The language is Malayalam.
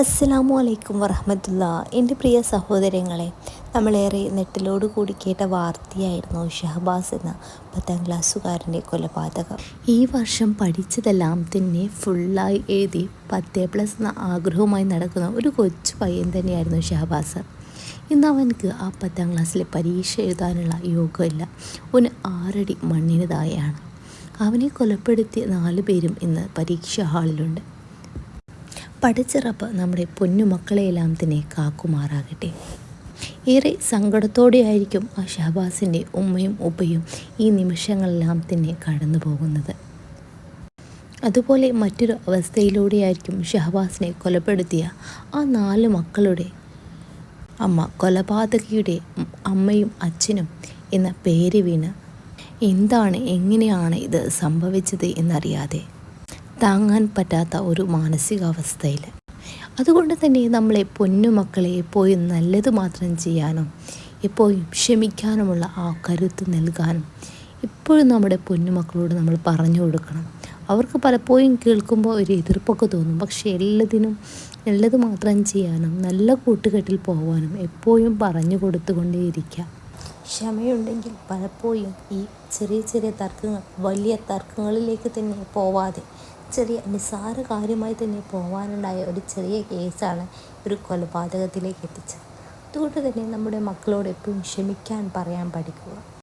അസ്സലാമു അലൈക്കും വറഹമത്തുള്ള. എന്റെ പ്രിയ സഹോദരങ്ങളെ നമ്മളേറെ നെട്ടിലോട് കൂടി കേട്ട വാർത്തയായിരുന്നു ഷഹബാസ് എന്ന പത്താം ക്ലാസ്സുകാരന്റെ കൊലപാതകം. ഈ വർഷം പഠിച്ചതെല്ലാം തന്നെ ഫുള്ളായി എഴുതി പത്തേ പ്ലസ് എന്ന ആഗ്രഹവുമായി നടക്കുന്ന ഒരു കൊച്ചു പയ്യൻ തന്നെയായിരുന്നു ഷഹബാസ്. ഇന്ന് അവനക്ക് ആ പത്താം ക്ലാസ്സിലെ പരീക്ഷ എഴുതാനുള്ള യോഗമില്ല ഒന്ന് ആറടി മണ്ണിനതായാണ് അവനെ കൊലപ്പെടുത്തിയ നാല് പേരും ഇന്ന് പരീക്ഷാ ഹാളിലുണ്ട്. പഠിച്ചിറപ്പ് നമ്മുടെ പൊന്നുമക്കളെയെല്ലാം തന്നെ കാക്കുമാറാകട്ടെ. ഏറെ സങ്കടത്തോടെയായിരിക്കും ആ ഷഹബാസിന്റെ ഉമ്മയും ഉപ്പയും ഈ നിമിഷങ്ങളെല്ലാം തന്നെ കടന്നു പോകുന്നത്. അതുപോലെ മറ്റൊരു അവസ്ഥയിലൂടെയായിരിക്കും ഷഹബാസിനെ കൊലപ്പെടുത്തിയ ആ നാല് മക്കളുടെ അമ്മ കൊലപാതകിയുടെ അമ്മയും അച്ഛനും എന്ന പേര് വീണ് എന്താണ് എങ്ങനെയാണ് ഇത് സംഭവിച്ചത് എന്നറിയാതെ താങ്ങാൻ പറ്റാത്ത ഒരു മാനസികാവസ്ഥയിൽ. അതുകൊണ്ട് തന്നെ നമ്മളെ പൊന്നുമക്കളെ എപ്പോഴും നല്ലത് മാത്രം ചെയ്യാനും എപ്പോഴും ക്ഷമിക്കാനുമുള്ള ആ കരുത്ത് നൽകാനും എപ്പോഴും നമ്മുടെ പൊന്നുമക്കളോട് നമ്മൾ പറഞ്ഞു കൊടുക്കണം. അവർക്ക് പലപ്പോഴും കേൾക്കുമ്പോൾ ഒരു എതിർപ്പൊക്കെ തോന്നും. പക്ഷേ എല്ലാത്തിനും നല്ലത് മാത്രം ചെയ്യാനും നല്ല കൂട്ടുകെട്ടിൽ പോകാനും എപ്പോഴും പറഞ്ഞു കൊടുത്തുകൊണ്ടേയിരിക്കുക. ക്ഷമയുണ്ടെങ്കിൽ പലപ്പോഴും ഈ ചെറിയ ചെറിയ തർക്കങ്ങൾ വലിയ തർക്കങ്ങളിലേക്ക് തന്നെ പോവാതെ ചെറിയ നിസ്സാര കാര്യമായി തന്നെ പോവാനുണ്ടായ ഒരു ചെറിയ കേസാണ് ഒരു കൊലപാതകത്തിലേക്ക് എത്തിച്ചത്. അതുകൊണ്ട് തന്നെ നമ്മുടെ മക്കളോട് എപ്പോഴും ക്ഷമിക്കാൻ പറയാൻ പഠിക്കുക.